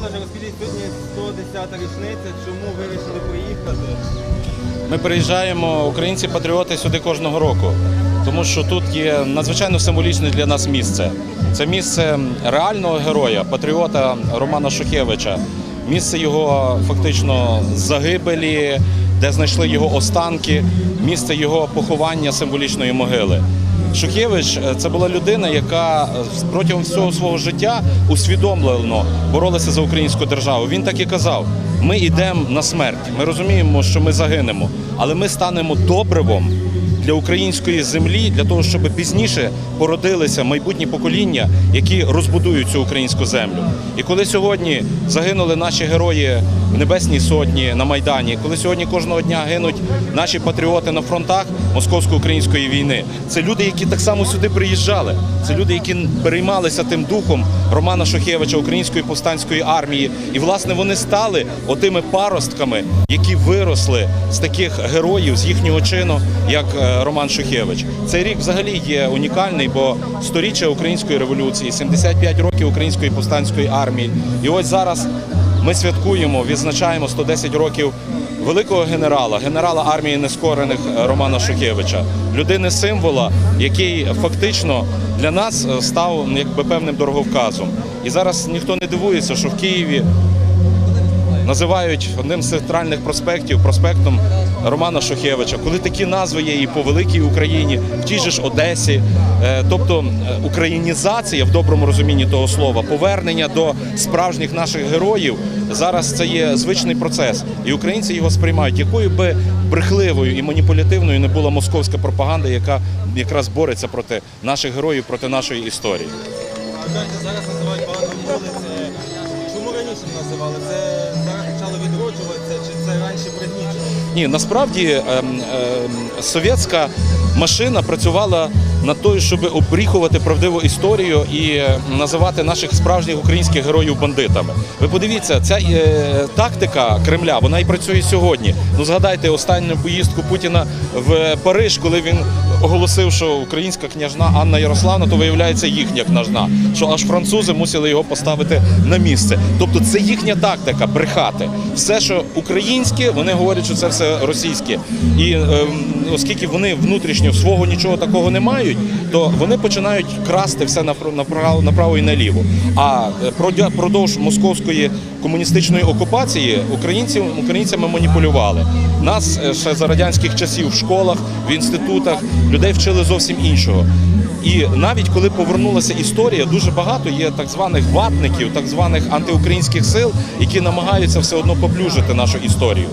Олеже, розкажіть, сьогодні 110-та річниця, чому вирішили приїхати? Ми приїжджаємо, українці-патріоти, сюди кожного року, тому що тут є надзвичайно символічне для нас місце. Це місце реального героя, патріота Романа Шухевича, місце його фактично загибелі, де знайшли його останки, місце його поховання символічної могили. Шухевич е, це була людина, яка е, протягом всього свого життя усвідомлено боролася за українську державу. Він так і казав: ми йдемо на смерть. Ми розуміємо, що ми загинемо, але ми станемо добривом для української землі, для того, щоб пізніше породилися майбутні покоління, які розбудують цю українську землю. І коли сьогодні загинули наші герої в Небесній Сотні на Майдані, коли сьогодні кожного дня гинуть наші патріоти на фронтах московсько-української війни, це люди, які так само сюди приїжджали. Це люди, які переймалися тим духом Романа Шухевича, української повстанської армії. І власне вони стали отими паростками, які виросли з таких героїв, з їхнього чину, як е, Роман Шухевич. Цей рік взагалі є унікальний, бо сторіччя української революції, 75 років української повстанської армії. І ось зараз ми святкуємо, відзначаємо 110 років великого генерала, генерала армії нескорених Романа Шухевича, людини символа, який фактично для нас став якби певним дороговказом. І зараз ніхто не дивується, що в Києві називають одним з центральних проспектів проспектом Романа Шухевича, коли такі назви є і по великій Україні, в тій же ж Одесі. Е, Тобто е, українізація в доброму розумінні того слова, повернення до справжніх наших героїв зараз це є звичний процес, і українці його сприймають, якою би брехливою і маніпулятивною не була московська пропаганда, яка якраз бореться проти наших героїв, проти нашої історії. Зараз називають багато вулиці. Чому раніше називали? Це зараз відроджуватися, чи це раніше пригнічено? Ні, насправді ем, ем, совєтська машина працювала над тою, щоб обріхувати правдиву історію і е, називати наших справжніх українських героїв бандитами. Ви подивіться, ця е, тактика Кремля вона і працює сьогодні. Ну згадайте останню поїздку Путіна в Париж, коли він оголосив, що українська княжна Анна Ярославна, то виявляється їхня княжна, що аж французи мусили його поставити на місце. Тобто це їхня тактика брехати. Все, що українське, вони говорять, що це все російське. І ем, оскільки вони внутрішньо свого нічого такого не мають, то вони починають красти все напр- направо, направо і наліво. А е, продовж московської комуністичної окупації українці українцями маніпулювали. Нас е, ще за радянських часів в школах, в інститутах людей вчили зовсім іншого. І навіть коли повернулася історія, дуже багато є так званих ватників, так званих антиукраїнських сил, які намагаються все одно поплюжити нашу історію.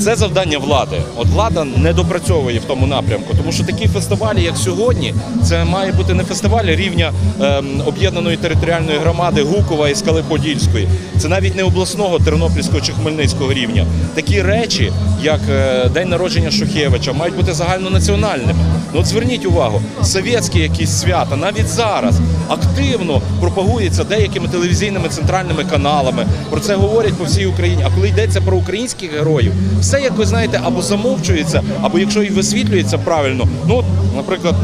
Це завдання влади. От влада не допрацьовує в тому напрямку, тому що такі фестивалі, як сьогодні, це має бути не фестиваль рівня ем, об'єднаної територіальної громади Гукова і Скали Подільської. Це навіть не обласного Тернопільського чи Хмельницького рівня. Такі речі, як е, день народження Шухевича, мають бути загальнонаціональними. Ну от зверніть увагу, совєтські якісь свята навіть зараз активно пропагуються деякими телевізійними центральними каналами. Про це говорять по всій Україні. А коли йдеться про українських героїв, все як ви знаєте, або замовчується, або якщо і висвітлюється правильно, ну наприклад,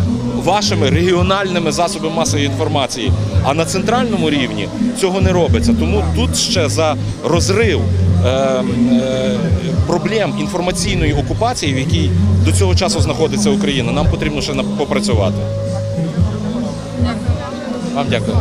вашими регіональними засобами масової інформації. А на центральному рівні цього не робиться. Тому тут ще за розрив е, е, проблем інформаційної окупації, в якій до цього часу знаходиться Україна, нам потрібно ще попрацювати. Вам дякую.